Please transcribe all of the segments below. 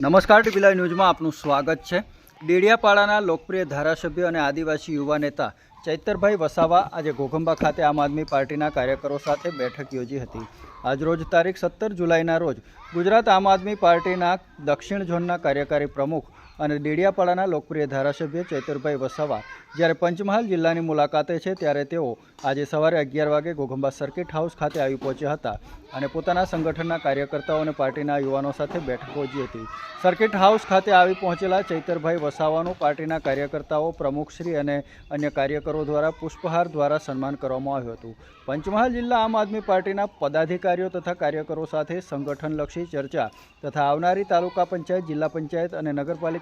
નમસ્કાર ટીપીલા ન્યૂઝમાં આપનું સ્વાગત છે. ડેડિયાપાડાના લોકપ્રિય ધારાસભ્ય અને આદિવાસી યુવા નેતા ચૈતરભાઈ વસાવા આજે ઘોઘંબા ખાતે આમ આદમી પાર્ટીના કાર્યકરો સાથે બેઠક યોજી હતી. આજરોજ તારીખ સત્તર જુલાઈના રોજ ગુજરાત આમ આદમી પાર્ટીના દક્ષિણ ઝોનના કાર્યકારી પ્રમુખ અને ડેડિયાપાડાના લોકપ્રિય ધારાસભ્ય ચૈતરભાઈ વસાવા જ્યારે પંચમહાલ જિલ્લાની મુલાકાતે છે ત્યારે તેઓ આજે સવારે અગિયાર વાગે ઘોઘંબા સર્કિટ હાઉસ ખાતે આવી પહોંચ્યા હતા અને પોતાના સંગઠનના કાર્યકર્તાઓ અને પાર્ટીના યુવાનો સાથે બેઠક યોજી હતી. સર્કિટ હાઉસ ખાતે આવી પહોંચેલા ચૈતરભાઈ વસાવાનું પાર્ટીના કાર્યકર્તાઓ, પ્રમુખશ્રી અને અન્ય કાર્યકરો દ્વારા પુષ્પહાર દ્વારા સન્માન કરવામાં આવ્યું હતું. પંચમહાલ જિલ્લા આમ આદમી પાર્ટીના પદાધિકારીઓ તથા કાર્યકરો સાથે સંગઠનલક્ષી ચર્ચા તથા આવનારી તાલુકા પંચાયત, જિલ્લા પંચાયત અને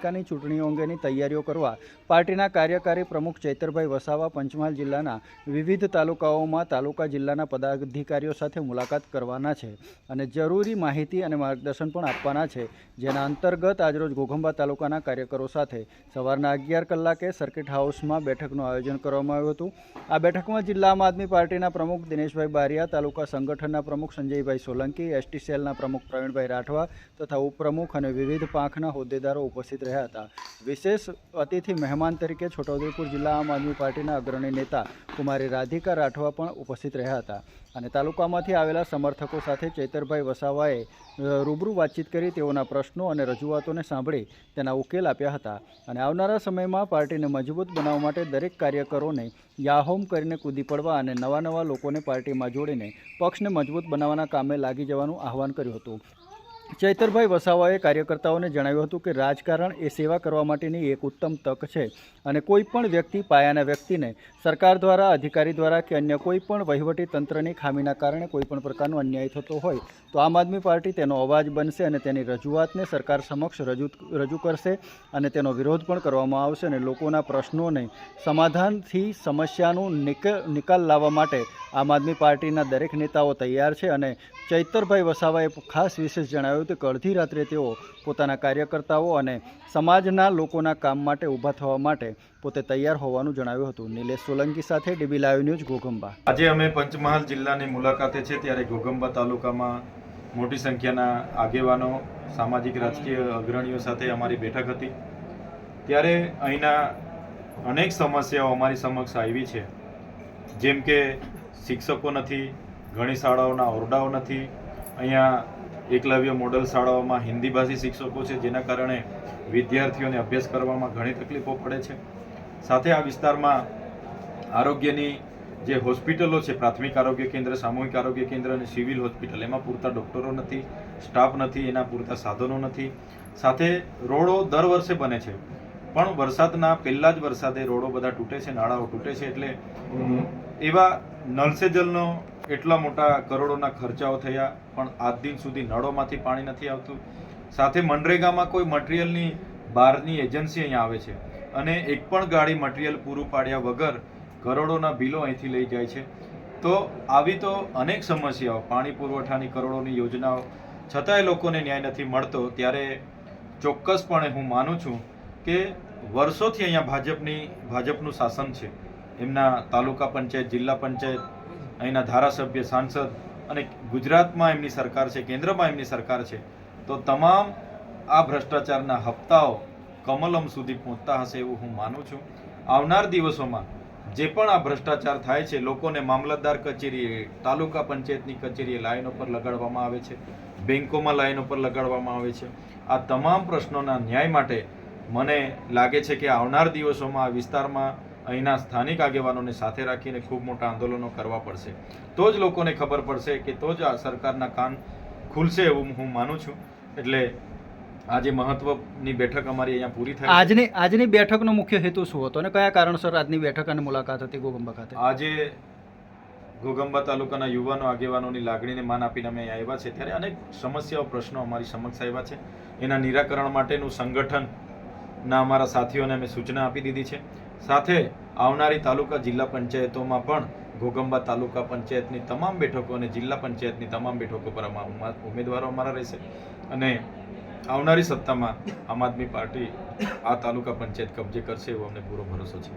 નગરપાલિકાની ચૂંટણીઓ અંગેની તૈયારીઓ કરવા પાર્ટીના કાર્યકારી પ્રમુખ ચૈતરભાઈ વસાવા પંચમહાલ જિલ્લાના વિવિધ તાલુકાઓમાં તાલુકા જિલ્લાના પદાધિકારીઓ સાથે મુલાકાત કરવાના છે અને જરૂરી માહિતી અને માર્ગદર્શન પણ આપવાના છે. જેના અંતર્ગત આજરોજ ઘોઘંબા તાલુકાના કાર્યકરો સાથે સવારના અગિયાર કલાકે સર્કિટ હાઉસમાં બેઠકનું આયોજન કરવામાં આવ્યું હતું. આ બેઠકમાં જિલ્લા આમ આદમી પાર્ટીના પ્રમુખ દિનેશભાઈ બારિયા, તાલુકા સંગઠનના પ્રમુખ સંજયભાઈ સોલંકી, એસટી સેલના પ્રમુખ પ્રવીણભાઈ રાઠવા તથા ઉપપ્રમુખ અને વિવિધ પાંખના હોદ્દેદારો ઉપસ્થિત રહ્યા હતા. વિશેષ અતિથિ મહેમાન તરીકે છોટાઉદેપુર જિલ્લા આમ આદમી પાર્ટીના અગ્રણી નેતા કુમારી રાધિકા રાઠવા પણ ઉપસ્થિત રહ્યા હતા. અને તાલુકામાંથી આવેલા સમર્થકો સાથે ચૈતરભાઈ વસાવાએ રૂબરૂ વાતચીત કરી તેઓના પ્રશ્નો અને રજૂઆતોને સાંભળી તેના ઉકેલ આપ્યા હતા. અને આવનારા સમયમાં પાર્ટીને મજબૂત બનાવવા માટે દરેક કાર્યકરોને યાહોમ કરીને કૂદી પડવા અને નવા નવા લોકોને પાર્ટીમાં જોડીને પક્ષને મજબૂત બનાવવાના કામે લાગી જવાનું આહવાન કર્યું હતું. ચૈતરભાઈ વસાવાએ કાર્યકર્તાઓને જણાવ્યું હતું કે રાજકારણ એ સેવા કરવા માટેની એક ઉત્તમ તક છે અને કોઈ પણ વ્યક્તિ પાયાના વ્યક્તિને સરકાર દ્વારા, અધિકારી દ્વારા કે અન્ય કોઈ પણ વહીવટી તંત્રની ખામીના કારણે કોઈપણ પ્રકારનો અન્યાય થતો હોય, તો આમ આદમી પાર્ટી તેનો અવાજ બનશે અને તેની રજૂઆતને સરકાર સમક્ષ રજૂ રજૂ કરશે અને તેનો વિરોધ પણ કરવામાં આવશે અને લોકોના પ્રશ્નોને સમાધાનથી સમસ્યાનું નિક, નિકાલ લાવવા માટે આમ આદમી પાર્ટીના દરેક નેતાઓ તૈયાર છે અને ચૈતરભાઈ વસાવાએ ખાસ વિશેષ જણાવ્યું હતું કે અડધી રાત્રે તેઓ પોતાના કાર્યકર્તાઓ અને સમાજના લોકોના કામ માટે ઊભા થવા માટે પોતે તૈયાર હોવાનું જણાવ્યું હતું. નિલેશ સોલંકી સાથે ડીબી લાઈવ ન્યૂઝ ઘોઘંબા. આજે અમે પંચમહાલ જિલ્લાની મુલાકાતે છે ત્યારે ઘોઘંબા તાલુકામાં મોટી સંખ્યાના આગેવાનો, સામાજિક રાજકીય અગ્રણીઓ સાથે અમારી બેઠક હતી. ત્યારે અહીંના અનેક સમસ્યાઓ અમારી સમક્ષ આવી છે. જેમ કે શિક્ષકો નથી, ઘણી શાળાઓના ઓરડાઓ નથી. અહીંયા એકલવ્ય મોડલ શાળાઓમાં હિન્દી ભાષી શિક્ષકો છે, જેના કારણે વિદ્યાર્થીઓને અભ્યાસ કરવામાં ઘણી તકલીફો પડે છે. સાથે આ વિસ્તારમાં આરોગ્યની જે હોસ્પિટલો છે, પ્રાથમિક આરોગ્ય કેન્દ્ર, સામૂહિક આરોગ્ય કેન્દ્ર અને સિવિલ હોસ્પિટલ, એમાં પૂરતા ડૉક્ટરો નથી, સ્ટાફ નથી, એના પૂરતા સાધનો નથી. સાથે રોડો દર વર્ષે બને છે. પણ વરસાદના પહેલા જ વરસાદે રોડો બધા તૂટે છે નાળાઓ તૂટે છે એટલે એવા સે જલનો એટલા મોટા કરોડોના ખર્ચાઓ થયા પણ આજ દિન સુધી નળોમાંથી પાણી નથી આવતું. સાથે મનરેગામાં કોઈ મટીરિયલની બહારની એજન્સી અહીંયા આવે છે અને એક પણ ગાડી મટીરિયલ પૂરું પાડ્યા વગર કરોડોના બિલો અહીંથી લઈ જાય છે. તો આવી તો અનેક સમસ્યાઓ પાણી પુરવઠાની કરોડોની યોજનાઓ. છતાંય લોકોને ન્યાય નથી મળતો ત્યારે ચોક્કસપણે હું માનું છું કે વર્ષોથી અહીંયા ભાજપની, ભાજપનું શાસન છે. એમના તાલુકા પંચાયત, જિલ્લા પંચાયત, અહીંના ધારાસભ્ય, સાંસદ અને ગુજરાતમાં એમની સરકાર છે, કેન્દ્રમાં એમની સરકાર છે. તો તમામ આ ભ્રષ્ટાચારના હપ્તાઓ કમલમ સુધી પહોંચતા હશે એવું હું માનું છું. આવનાર દિવસોમાં જે પણ આ ભ્રષ્ટાચાર થાય છે, લોકોને મામલતદાર કચેરીએ તાલુકા પંચાયતની કચેરીએ લાઈનો પર લગાડવામાં આવે છે, બેંકોમાં લાઈનો પર લગાડવામાં આવે છે. આ તમામ પ્રશ્નોના ન્યાય માટે મને લાગે છે કે આવનાર દિવસોમાં આ વિસ્તારમાં અહીંના સ્થાનિક આગેવાનોને સાથે રાખીને ખૂબ મોટા આંદોલનો કરવા પડશે. તો જ લોકોને ખબર પડશે કે તો જ આ સરકારના કાન ખુલશે એવું હું માનું છું. એટલે આજે મહત્વની બેઠક અમારી અહીંયા પૂરી થઈ આજની આજની બેઠકનો મુખ્ય હેતુ શું હતો અને કયા કારણસર આજની બેઠક અને મુલાકાત હતી ગોગંબા ખાતે? આજે ઘોગંબા તાલુકાના યુવાનો આગેવાનોની લાગણીને માન આપીને અમે અહીંયા આવ્યા છે ત્યારે અનેક સમસ્યાઓ પ્રશ્નો અમારી સમક્ષ આવ્યા છે. એના નિરાકરણ માટેનું સંગઠનના અમારા સાથીઓને અમે સૂચના આપી દીધી છે. સાથે આવનારી તાલુકા જિલ્લા પંચાયતોમાં પણ ઘોગંબા તાલુકા પંચાયતની તમામ બેઠકો અને જિલ્લા પંચાયતની તમામ બેઠકો પર ઉમેદવારો અમારા રહેશે. અને આવનારી સત્તામાં આમ આદમી પાર્ટી આ તાલુકા પંચાયત કબજે કરશે એવો અમને પૂરો ભરોસો છે.